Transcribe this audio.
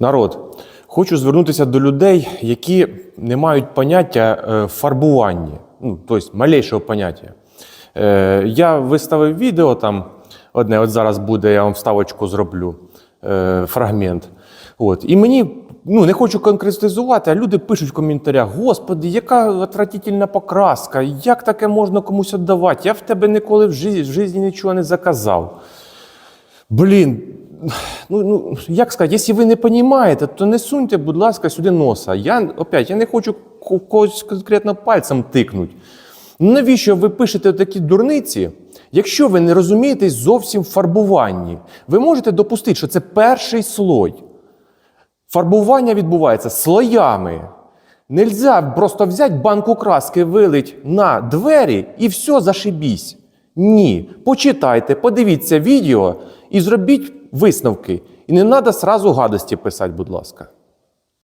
Народ, хочу звернутися до людей, які не мають поняття е, фарбування, ну, тобто малейшого поняття. Е, я виставив відео там одне, от зараз буде, я вам вставочку зроблю, е, фрагмент. От. І мені ну, не хочу конкретизувати, а люди пишуть в коментарях: Господи, яка отвратительна покраска, як таке можна комусь віддавати? Я в тебе ніколи в житті, в житті нічого не заказав. Блін, ну, ну як сказати, якщо ви не розумієте, то не суньте, будь ласка, сюди носа. Я опять я не хочу когось конкретно пальцем тикнути. Ну, навіщо ви пишете такі дурниці, якщо ви не розумієтесь зовсім в фарбуванні? Ви можете допустити, що це перший слой. Фарбування відбувається слоями. Нельзя просто взяти банку краски, вилить на двері і все, зашибісь. Ні. Почитайте, подивіться відео і зробіть висновки. І не треба сразу гадості писати, будь ласка.